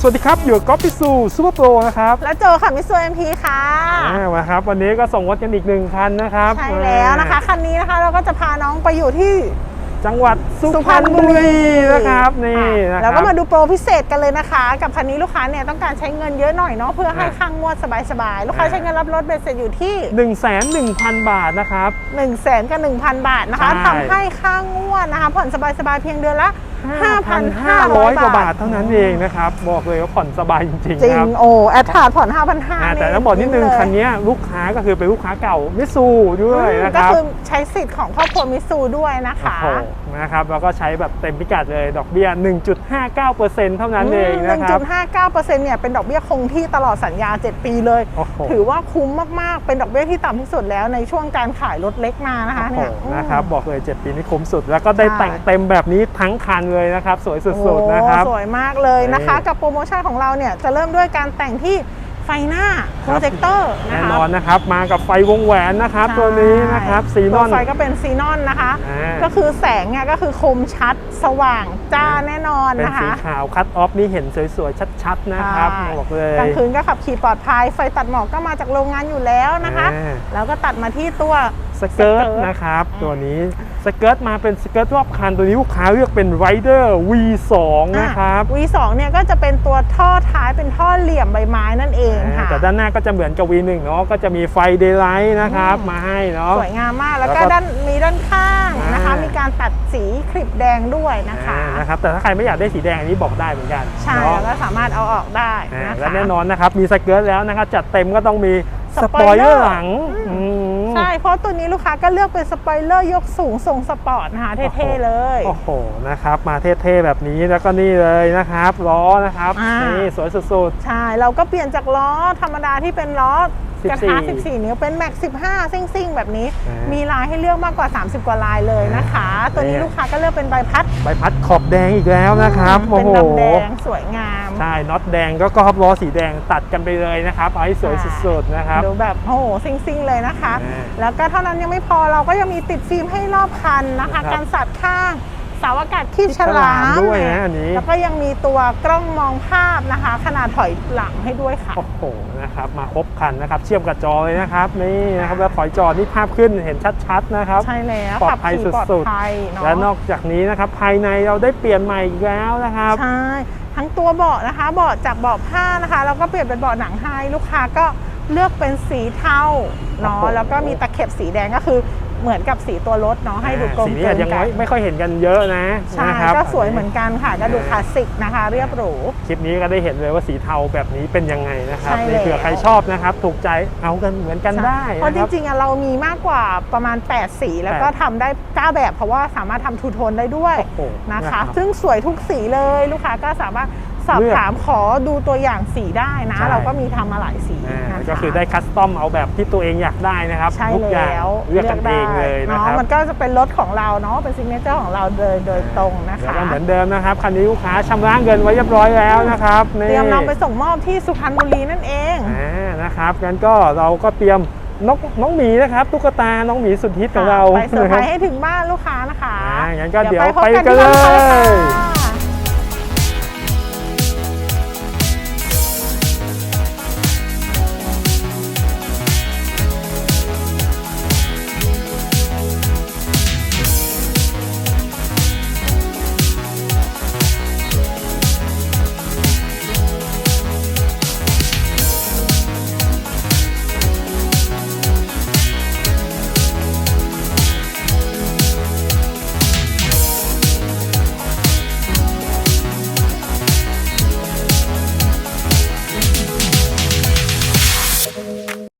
สวัสดีครับ อยู่กับก๊อฟฟิสูซูเปอร์โปรนะครับ แล้วโจค่ะมิสซูเอ็มพีค่ะอ่ามาครับ วันนี้ก็ส่งรถกันอีกหนึ่งคันนะครับ ใช่แล้วนะคะ คันนี้นะคะเราก็จะพาน้องไปอยู่ที่จังหวัดสุพรรณบุรีนะครับนี่นะคแล้รัวก็มาดูโปรพิเศษกันเลยนะคะ กับคันนี้ลูกค้าเนี่ยต้องการใช้เงินเยอะหน่อยเนาะเพื่อให้อ่าข้างงวดสบายๆ ลูกค้าอ่าใช้เงินรับรถเบ็ดเสร็จอยู่ที่หนึ่งแสนหนึ่งพันบาทนะครับ1นึ่งแสนกับ1,000 บาทนะคะใช่ทำให้ข้างงวดนะคะผ่อนสบายๆเพียงเดือนละ 5,500 5,500 กว่าบาทเท่านั้นเองนะครับบอกเลยว่าผ่อนสบายจริงจริๆงครับโอ้แอดทาร์ผ่อน5,500อ่าแต่นี่ต้องบอกนิดนึงเลยคันนี้ลูกค้าก็คือเป็นลูกค้าเก่ามิสูด้วยนะคก็รับคือใช้สิทธิ์ของครอบครัวมิสซูด้วยนะคะ โอ้โหนะครับแล้วก็ใช้แบบเต็มพิกัดเลยดอกเบี้ย 1.59%เท่านั้นเองนะครับ1.59%เนี่ยเป็นดอกเบี้ยคงที่ตลอดสัญญา 7 ปีเลย โอ้โห ถือว่าคุ้มมาก ๆ เป็นดอกเบี้ยที่ต่ำที่สุดแล้วในช่วงการขายรถเล็กมานะคะโอ้โหเนี่ยนะครับบอกเลย 7 ปีนี้คุ้มสุด แล้วก็ได้ใช่ แต่งเต็มแบบนี้ทั้งคันเลยนะครับ สวยสุดๆโอ้นะครับสวยมากเลยนะคะนี่กับโปรโมชั่นของเราเนี่ยจะเริ่มด้วยการแต่งที่ไฟหน้าโปรเจคเตอร์นะแน่คะนอนนะครับมากับไฟวงแหวนนะครับใช่ตัวนี้นะครับซีนอนตัวไฟก็เป็นซีนอนนะคะอ่าก็คือแสงเนี่ยก็คือคมชัดสว่างจ้าแน่นอนเป็นนะคะสีขาวคัตออฟนี่เห็นสวยๆ ชัดๆนะครับใช่บอกเลยกลางคืนก็ขับขี่ปลอดภัยไฟตัดหมอกก็มาจากโรงงานอยู่แล้วนะคะอ่าแล้วก็ตัดมาที่ตัว สเกิร์ตสเกิร์ตนะครับอืมตัวนี้สเกิร์ตมาเป็นสเกิร์ตรอบคันตัวนี้ลูกค้าเลือกเป็นไรเดอร์ V2 นะครับอะ V2 เนี่ยก็จะเป็นตัวท่อท้ายเป็นท่อเหลี่ยมใบไม้นั่นเองค่ะแต่ด้านหน้าก็จะเหมือนกับ V1 เนาะก็จะมีไฟเดย์ไลท์นะครับอืมมาให้เนาะสวยงามมากแล้วแล้วก็ก็ด้านมีด้านข้างนะคะอ่ามีมีการตัดสีคลิปแดงด้วยนะคะอ่านะครับแต่ถ้าใครไม่อยากได้สีแดงอันนี้บอกได้เหมือนกันใช่เนาะแล้วก็สามารถเอาออกได้อ่านะคะและแน่นอนนะครับมีสเกิร์ตแล้วนะครับจัดเต็มก็ต้องมีสสปปออยยเลเลออร์ร์หลังอือืม ใช่เพราะตัวนี้ลูกค้าก็เลือกเป็นสปอยเลอร์ยกสูงทรงสปอร์ตนะคะเท่ๆเลยโอ้โหนะครับ มาเท่ๆแบบนี้แล้วก็นี่เลยนะครับล้อนะครับอ่านี่นี่สวยสุดใช่เราก็เปลี่ยนจากล้อธรรมดาที่เป็นล้อ กระทะ14 14 นิ้วเป็นแม็ก15 ซิ่งๆแบบนี้ อ่ามีมีลายให้เลือกมากกว่า 30 กว่าลายเลยนะคะตัวนี้นี่ลูกค้าก็เลือกเป็นใบพัดๆใบพัดขอบแดงอีกแล้วนะครับเป็โอ้นโหดำแดงสวยงาม ใช่น็อตแดงก็กรอบล้อสีแดงตัดกันไปเลยนะครับเอาให้สวยสุดๆนะครับ ดูแบบโอ้โหซิ่งๆเลยนะคะ อ่าแล้วก็เท่านั้นยังไม่พอเราก็ยังมีติดฟิล์มให้รอบคันนะคะครับการสัดข้าง เสาอากาศคีบฉลามด้วยนะอันนี้แล้วก็ยังมีตัวกล้องมองภาพนะคะ ขนาดถอยหลังให้ด้วยค่ะโอ้โหนะครับมาครบคันนะครับ เชื่อมกับจอเลยนะครับนี่นะครับแล้วถอยจอนี่ภาพขึ้นเห็นชัดๆนะครับใช่แล้วปลอดขับภัยขี่ปลอดสุดภัยๆเนาะและนอกจากนี้นะครับภายในเราได้เปลี่ยนใหม่อีกแล้วนะครับใช่ทั้งตัวเบาะนะคะเบาะจากเบาะผ้านะคะแล้วก็เปลี่ยนเป็นเบาะหนังให้ลูกค้าก็เลือกเป็นสีเทาเนาะโอ้โหแล้วก็มีตะเข็บสีแดงก็คือ เหมือนกับสีตัวรถเนาะให้ดูกลมสีนี้เกิอาจนยังกัไม่นไม่ค่อยเห็นกันเยอะนะใช่นะครับก็สวยเหมือนกันค่ะก็ดูคลาสสิกนะคะ เรียบหรูคลิปนี้ก็ได้เห็นเลยว่าสีเทาแบบนี้เป็นยังไงนะครับใช่นี่เผื่อแล้วใครชอบนะครับ ถูกใจเอากันเหมือนกันได้เพราะนะจครับริงๆอะเรามีมากกว่าประมาณ 8 สี แล้วก็แปดทำได้ 9 แบบเพราะว่าสามารถทำทูโทนได้ด้วยโอ้โหนะนะครัคะบซึ่งสวยทุกสีเลยลูกค้าก็สามารถ สอบเลือกถามขอดูตัวอย่างสีได้นะใช่เราก็มีทำมาหลายสีอ่านะคะก็คือได้คัสตอมเอาแบบที่ตัวเองอยากได้นะครับใช่ทุกอย่างแล้วเลือกกันเองเลยนะเนาะครับมันก็จะเป็นรถของเราเนาะเป็นซิกเนเจอร์ของเราโดยโดยตรงนะเดี๋ยวคะก็เหมือนเดิมนะครับคันนี้ลูกค้าชำระเงินไว้เรียบร้อยแล้วนะครับนี่เตรียมนำไปส่งมอบที่สุพรรณบุรีนั่นเองอ่านะครับงั้นก็เราก็เตรียมนกน้องหมีนะครับตุ๊กตาน้องหมีสุดฮิตของเราไปเซอร์ไพรนะคบส์ให้ถึงบ้านลูกค้านะคะอ่างั้นก็เดี๋ยวพบไปกันที่บ้าเลยค่ะ